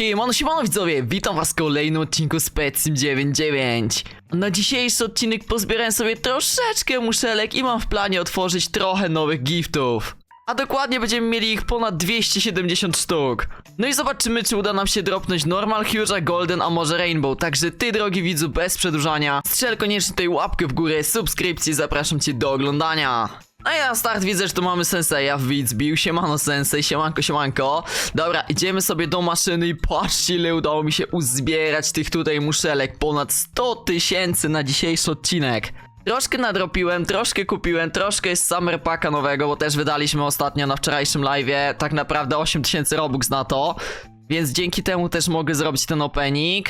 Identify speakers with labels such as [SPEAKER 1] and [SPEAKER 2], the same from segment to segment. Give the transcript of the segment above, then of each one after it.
[SPEAKER 1] Siemano, siemano widzowie, witam was w kolejnym odcinku z Petsim 99 Na dzisiejszy odcinek pozbierałem sobie troszeczkę muszelek i mam w planie otworzyć trochę nowych giftów a dokładnie będziemy mieli ich ponad 270 sztuk. No i zobaczymy, czy uda nam się dropnąć Normal, Huge'a, Golden, a może Rainbow. Także ty, drogi widzu, bez przedłużania, strzel koniecznie tej łapkę w górę, subskrypcji, zapraszam cię do oglądania. No i na start widzę, że tu mamy Senseja, widz bił, siemano Sensei, siemanko, siemanko. Dobra, idziemy sobie do maszyny i patrzcie ile udało mi się uzbierać tych tutaj muszelek. Ponad 100 tysięcy na dzisiejszy odcinek. Troszkę nadropiłem, troszkę kupiłem, troszkę jest Summer Packa nowego, bo też wydaliśmy ostatnio na wczorajszym live'ie tak naprawdę 8000 Robux na to, więc dzięki temu też mogę zrobić ten opening.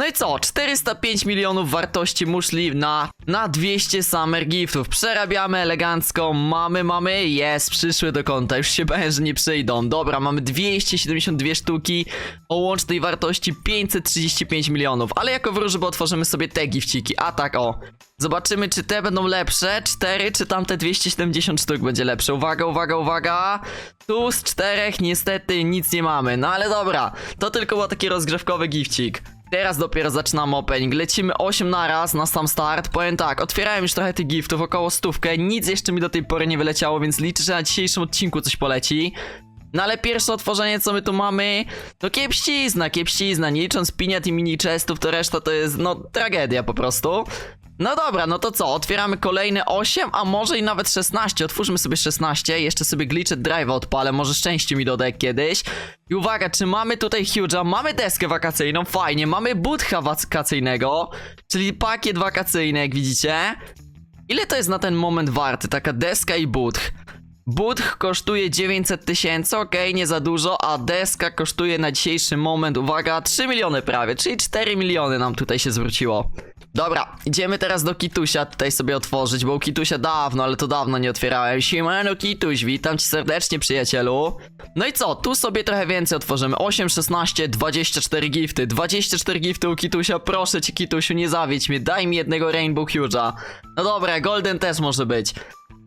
[SPEAKER 1] No i co? 405 milionów wartości muszli na, na 200 Summer Giftów. Przerabiamy elegancko, mamy, mamy, jest, przyszły do konta, już się bałem, że nie przyjdą. Dobra, mamy 272 sztuki o łącznej wartości 535 milionów, ale jako wróżby otworzymy sobie te gifciki, a tak o. Zobaczymy, czy te będą lepsze, 4, czy tamte 270 sztuk będzie lepsze. Uwaga, uwaga, uwaga. Tu z czterech niestety nic nie mamy, no ale dobra, to tylko był taki rozgrzewkowy gifcik. Teraz dopiero zaczynamy opening. Lecimy 8 na raz na sam start. Powiem tak, otwierałem już trochę tych giftów, około stówkę. Nic jeszcze mi do tej pory nie wyleciało, więc liczę, że na dzisiejszym odcinku coś poleci. No ale pierwsze otworzenie, co my tu mamy, to kiepścizna, kiepścizna. Nie licząc piniat i mini chestów, to reszta to jest, no, tragedia po prostu. No dobra, no to co? Otwieramy kolejne 8, a może i nawet 16. Otwórzmy sobie 16. Jeszcze sobie glitched drive odpalę, może szczęście mi doda kiedyś. I uwaga, czy mamy tutaj Huge'a? Mamy deskę wakacyjną, fajnie. Mamy butcha wakacyjnego, czyli pakiet wakacyjny, jak widzicie. Ile to jest na ten moment warty? Taka deska i butch. Butch kosztuje 900 tysięcy, okej, nie za dużo, a deska kosztuje na dzisiejszy moment, uwaga, 3 miliony prawie, czyli 4 miliony nam tutaj się zwróciło. Dobra, idziemy teraz do Kitusia tutaj sobie otworzyć, bo u Kitusia dawno, ale to dawno nie otwierałem. Siemano Kituś, witam cię serdecznie przyjacielu. No i co, tu sobie trochę więcej otworzymy. 8, 16, 24 gifty. 24 gifty u Kitusia, proszę cię Kitusiu, nie zawiedź mnie, daj mi jednego Rainbow Huge'a. No dobra, Golden też może być.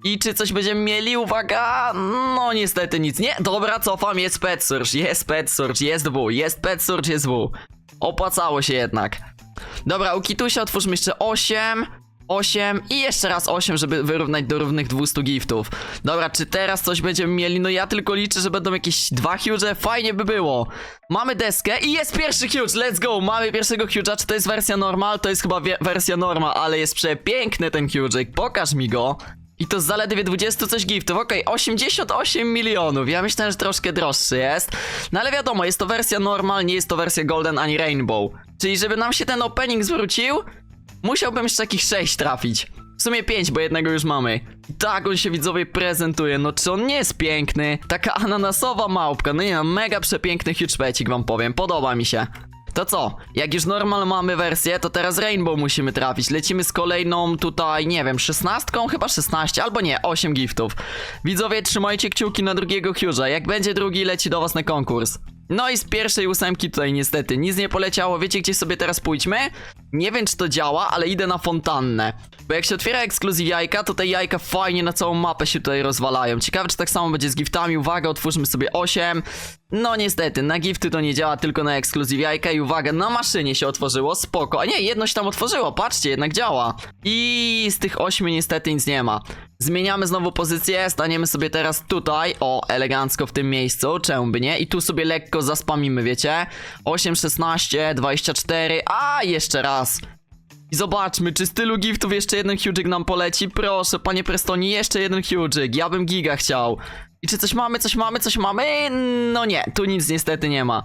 [SPEAKER 1] I czy coś będziemy mieli? Uwaga! No niestety nic. Nie, dobra, cofam, jest Pet Search, jest Pet Search, jest W, jest Pet Search, jest W. Opłacało się jednak. Dobra, u Kitusia otwórzmy jeszcze 8, 8 i jeszcze raz 8, żeby wyrównać do równych 200 giftów. Dobra, czy teraz coś będziemy mieli? No ja tylko liczę, że będą jakieś dwa huge, fajnie by było. Mamy deskę i jest pierwszy huge, let's go! Mamy pierwszego huge'a, czy to jest wersja normal? To jest chyba wersja normal, ale jest przepiękny ten huge, pokaż mi go. I to zaledwie 20 coś giftów, okej, 88 milionów, ja myślałem, że troszkę droższy jest No ale wiadomo, jest to wersja normal, nie jest to wersja golden ani rainbow Czyli żeby nam się ten opening zwrócił, musiałbym jeszcze jakieś 6 trafić w sumie 5, bo jednego już mamy. Tak on się widzowie prezentuje. No czy on nie jest piękny? Taka ananasowa małpka. No nie no, mega przepiękny huge pecik wam powiem. Podoba mi się. To co? Jak już normal mamy wersję, to teraz Rainbow musimy trafić. Lecimy z kolejną tutaj, nie wiem, szesnastką? Chyba 16, albo nie, 8 giftów. Widzowie, trzymajcie kciuki na drugiego Huge'a. Jak będzie drugi, leci do was na konkurs. No i z pierwszej ósemki tutaj niestety nic nie poleciało. Wiecie gdzie sobie teraz pójdźmy? Nie wiem czy to działa, ale idę na fontannę. Bo jak się otwiera ekskluzyw jajka, to te jajka fajnie na całą mapę się tutaj rozwalają. Ciekawe czy tak samo będzie z giftami. Uwaga, otwórzmy sobie 8. No niestety, na gifty to nie działa, tylko na ekskluzyw jajka i uwaga, na maszynie się otworzyło, spoko. A nie, jedno się tam otworzyło, patrzcie, jednak działa. I z tych 8 niestety nic nie ma. Zmieniamy znowu pozycję, staniemy sobie teraz tutaj, o, elegancko w tym miejscu, czemu by nie? I tu sobie lekko zaspamimy, wiecie? 8, 16, 24, a jeszcze raz. I zobaczmy, czy z tylu giftów jeszcze jeden huge'ik nam poleci? Proszę, panie Prestoni, jeszcze jeden huge'ik, ja bym giga chciał. I czy coś mamy, coś mamy, coś mamy? No nie, tu nic niestety nie ma.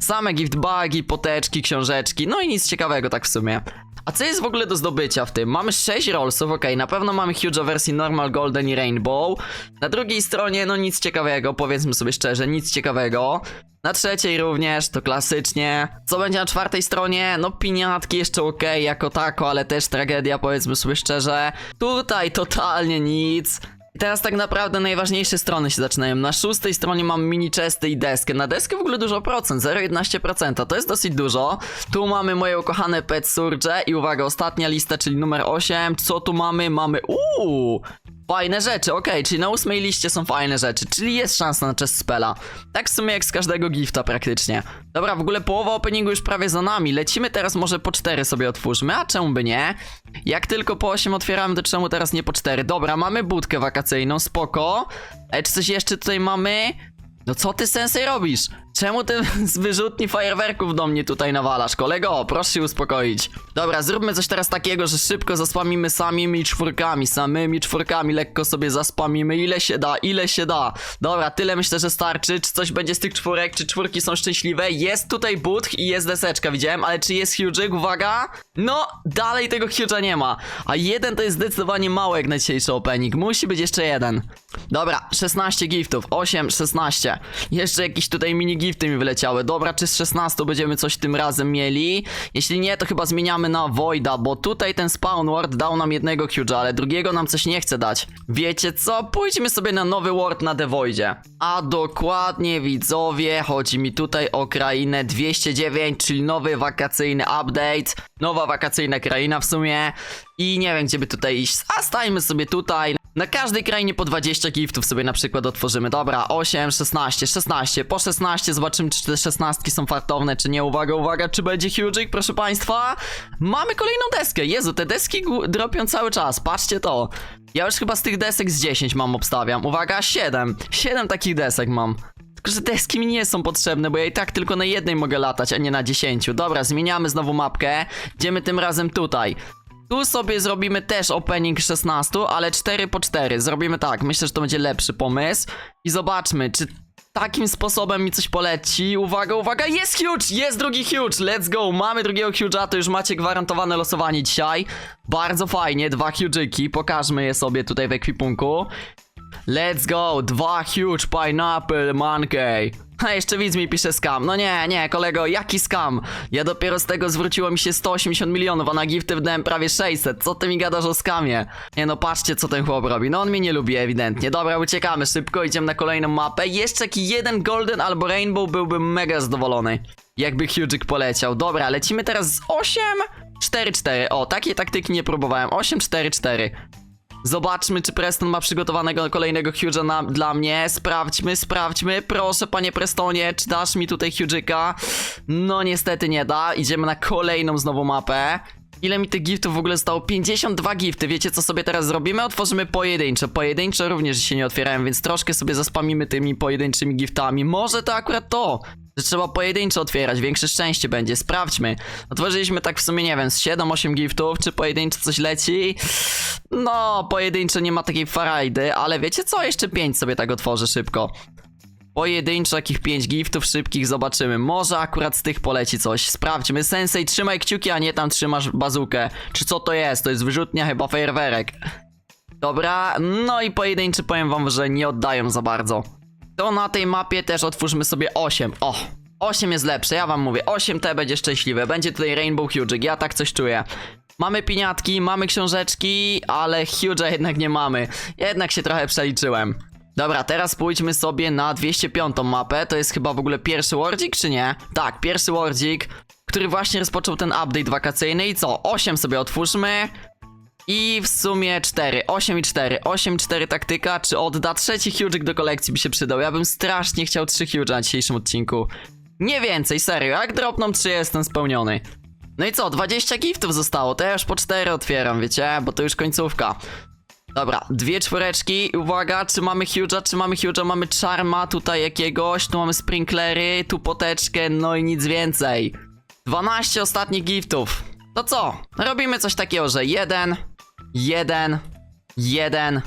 [SPEAKER 1] Same gift bugi, poteczki, książeczki, no i nic ciekawego tak w sumie. A co jest w ogóle do zdobycia w tym? Mamy 6 rollsów, okej, na pewno mamy huge wersji normal, golden i rainbow. Na drugiej stronie, no nic ciekawego, powiedzmy sobie szczerze, nic ciekawego. Na trzeciej również, to klasycznie. Co będzie na czwartej stronie? No piniatki jeszcze okej, jako tako, ale też tragedia, powiedzmy sobie szczerze. Tutaj totalnie nic. Teraz tak naprawdę najważniejsze strony się zaczynają. Na szóstej stronie mam mini chesty i deskę. Na deskę w ogóle dużo procent, 0,11%. To jest dosyć dużo. Tu mamy moje ukochane Pet Surge i uwaga, ostatnia lista, czyli numer 8. Co tu mamy? Mamy, uuu, Fajne rzeczy, okej, czyli na ósmej liście są fajne rzeczy, czyli jest szansa na chest spela. Tak w sumie jak z każdego gifta praktycznie. Dobra, w ogóle połowa openingu już prawie za nami. Lecimy teraz może po cztery sobie otwórzmy, a czemu by nie? Jak tylko po 8 otwieramy, to czemu teraz nie po 4? Dobra, mamy budkę wakacyjną, spoko. E, czy coś jeszcze tutaj mamy? No co ty sensej robisz? Czemu ty z wyrzutni fajerwerków do mnie tutaj nawalasz? Kolego, proszę się uspokoić. Dobra, zróbmy coś teraz takiego, że szybko zaspamimy samymi czwórkami, samymi czwórkami, lekko sobie zaspamimy, ile się da, ile się da. Dobra, tyle myślę, że starczy. Czy coś będzie z tych czwórek, czy czwórki są szczęśliwe? Jest tutaj budk i jest deseczka, widziałem, ale czy jest huge'ik? Uwaga! No, dalej tego huge'a nie ma. A jeden to jest zdecydowanie mało jak na dzisiejszy opening. Musi być jeszcze jeden. Dobra, 16 giftów, 8, 16. Jeszcze jakieś tutaj mini gifty mi wyleciały. Dobra, czy z 16 będziemy coś tym razem mieli? Jeśli nie, to chyba zmieniamy na Voida, bo tutaj ten Spawn Ward dał nam jednego Huge'a, ale drugiego nam coś nie chce dać. Wiecie co? Pójdźmy sobie na nowy Ward na The Voidzie. A dokładnie, widzowie, chodzi mi tutaj o krainę 209, czyli nowy wakacyjny update. Nowa wakacyjna kraina w sumie. I nie wiem, gdzie by tutaj iść. A stajmy sobie tutaj. Na każdej krainie po 20 giftów sobie na przykład otworzymy. Dobra, 8, 16, 16. Po 16 zobaczymy, czy te 16 są fartowne, czy nie. Uwaga, uwaga, czy będzie huge'ik, proszę państwa. Mamy kolejną deskę. Jezu, te deski dropią cały czas. Patrzcie to. Ja już chyba z tych desek z 10 mam obstawiam. Uwaga, 7. 7 takich desek mam. Tylko, że deski mi nie są potrzebne, bo ja i tak tylko na jednej mogę latać, a nie na 10. Dobra, zmieniamy znowu mapkę. Idziemy tym razem tutaj. Tu sobie zrobimy też opening 16, ale 4 po 4. Zrobimy tak, myślę, że to będzie lepszy pomysł. I zobaczmy, czy takim sposobem mi coś poleci. Uwaga, uwaga, jest huge! Jest drugi huge! Let's go! Mamy drugiego huge'a, to już macie gwarantowane losowanie dzisiaj. Bardzo fajnie, dwa huge'yki. Pokażmy je sobie tutaj w ekwipunku. Let's go! Dwa huge pineapple monkey. A jeszcze widz mi pisze scam. No nie, nie, kolego, jaki scam? Ja dopiero z tego zwróciło mi się 180 milionów, a na gifty wdałem prawie 600. Co ty mi gadasz o scamie? Nie no, patrzcie co ten chłop robi. No on mnie nie lubi ewidentnie. Dobra, uciekamy szybko, idziemy na kolejną mapę. Jeszcze taki jeden golden albo rainbow byłbym mega zadowolony. Jakby Huge'ik poleciał. Dobra, lecimy teraz z 8... 4-4. O, takiej taktyki nie próbowałem. 8-4-4. Zobaczmy, czy Preston ma przygotowanego kolejnego Huge'a dla mnie. Sprawdźmy, sprawdźmy. Proszę, panie Prestonie, czy dasz mi tutaj Huge'ika? No, niestety nie da. Idziemy na kolejną znowu mapę. Ile mi tych giftów w ogóle zostało? 52 gifty. Wiecie, co sobie teraz zrobimy? Otworzymy pojedyncze. Pojedyncze również się nie otwierają, więc troszkę sobie zaspamimy tymi pojedynczymi giftami. Może to akurat to, że trzeba pojedyncze otwierać. Większe szczęście będzie. Sprawdźmy. Otworzyliśmy tak w sumie, nie wiem, z 7-8 giftów. Czy pojedyncze coś leci? No, pojedyncze nie ma takiej farajdy, ale wiecie co? Jeszcze 5 sobie tak otworzę szybko. Pojedynczo jakich 5 giftów szybkich zobaczymy. Może akurat z tych poleci coś. Sprawdźmy. Sensei, trzymaj kciuki, a nie tam trzymasz bazukę. Czy co to jest? To jest wyrzutnia chyba fajerwerek. Dobra, no i pojedynczy powiem wam, że nie oddają za bardzo. To na tej mapie też otwórzmy sobie 8. O, 8 jest lepsze, ja wam mówię. 8 te będzie szczęśliwe. Będzie tutaj Rainbow Huge'ik, ja tak coś czuję. Mamy piniatki, mamy książeczki, ale Huge'a jednak nie mamy. Jednak się trochę przeliczyłem. Dobra, teraz pójdźmy sobie na 205 mapę. To jest chyba w ogóle pierwszy Wardzik, czy nie? Tak, pierwszy Wardzik, który właśnie rozpoczął ten update wakacyjny. I co? 8 sobie otwórzmy. I w sumie 4, 8 i 4, 8 4 taktyka, czy odda trzeci Huge'ik do kolekcji by się przydał. Ja bym strasznie chciał 3 Huge na dzisiejszym odcinku. Nie więcej, serio, jak dropną 3 jestem spełniony. No i co, 20 giftów zostało, to ja już po 4 otwieram, wiecie, bo to już końcówka. Dobra, dwie czwóreczki, uwaga, czy mamy Huge'a, czy mamy Huge'a, mamy Charma tutaj jakiegoś, tu mamy Sprinklery, tu poteczkę, no i nic więcej. 12 ostatnich giftów. To co? Robimy coś takiego, że jeden, jeden, jeden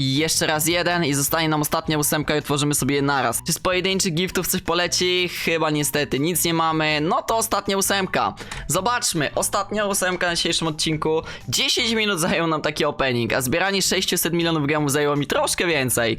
[SPEAKER 1] jeszcze raz jeden i zostanie nam ostatnia ósemka i otworzymy sobie je naraz. Czy z pojedynczych giftów coś poleci? Chyba niestety nic nie mamy. No to ostatnia ósemka. Zobaczmy, ostatnia ósemka na dzisiejszym odcinku. 10 minut zajął nam taki opening, a zbieranie 600 milionów gemów zajęło mi troszkę więcej.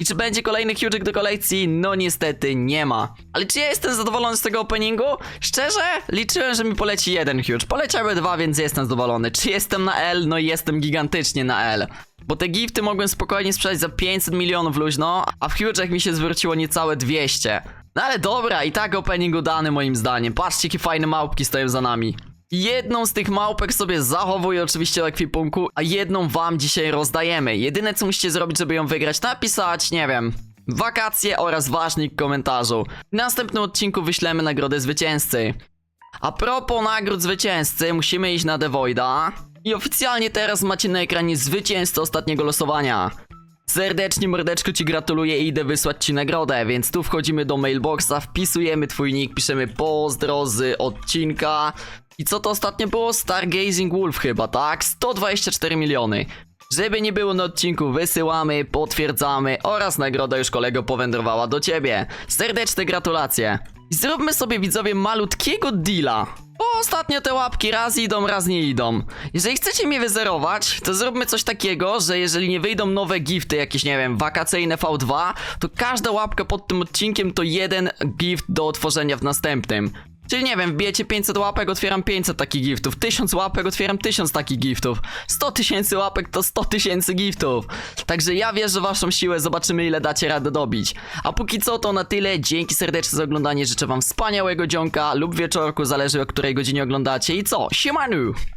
[SPEAKER 1] I czy będzie kolejny Huge'ik do kolekcji? No niestety nie ma. Ale czy ja jestem zadowolony z tego openingu? Szczerze, liczyłem, że mi poleci jeden Huge. Poleciały dwa, więc jestem zadowolony. Czy jestem na L? No jestem gigantycznie na L. Bo te gifty mogłem spokojnie sprzedać za 500 milionów luźno, a w Huge'ach mi się zwróciło niecałe 200. No ale dobra, i tak opening udany moim zdaniem. Patrzcie, jakie fajne małpki stoją za nami. Jedną z tych małpek sobie zachowuję oczywiście w ekwipunku, a jedną wam dzisiaj rozdajemy. Jedyne co musicie zrobić, żeby ją wygrać, napisać, nie wiem, wakacje oraz ważnik komentarzu. W następnym odcinku wyślemy nagrodę zwycięzcy. A propos nagród zwycięzcy, musimy iść na The Voida. I oficjalnie teraz macie na ekranie zwycięzcę ostatniego losowania. Serdecznie mordeczko ci gratuluję i idę wysłać ci nagrodę, więc tu wchodzimy do mailboxa, wpisujemy twój nick, piszemy pozdro z odcinka. I co to ostatnio było? Stargazing Wolf chyba, tak? 124 miliony. Żeby nie było na odcinku, wysyłamy, potwierdzamy oraz nagroda już kolego powędrowała do ciebie. Serdeczne gratulacje. Zróbmy sobie widzowie malutkiego deala. Bo ostatnio te łapki raz idą, raz nie idą. Jeżeli chcecie mnie wyzerować, to zróbmy coś takiego, że jeżeli nie wyjdą nowe gifty, jakieś nie wiem, wakacyjne V2, to każda łapka pod tym odcinkiem to jeden gift do otworzenia w następnym. Czyli nie wiem, wbijecie 500 łapek, otwieram 500 takich giftów, 1000 łapek, otwieram 1000 takich giftów, 100 tysięcy łapek to 100 tysięcy giftów. Także ja wierzę w waszą siłę, zobaczymy ile dacie radę dobić. A póki co to na tyle, dzięki serdecznie za oglądanie, życzę wam wspaniałego dzionka lub wieczorku, zależy o której godzinie oglądacie i co, siemanu!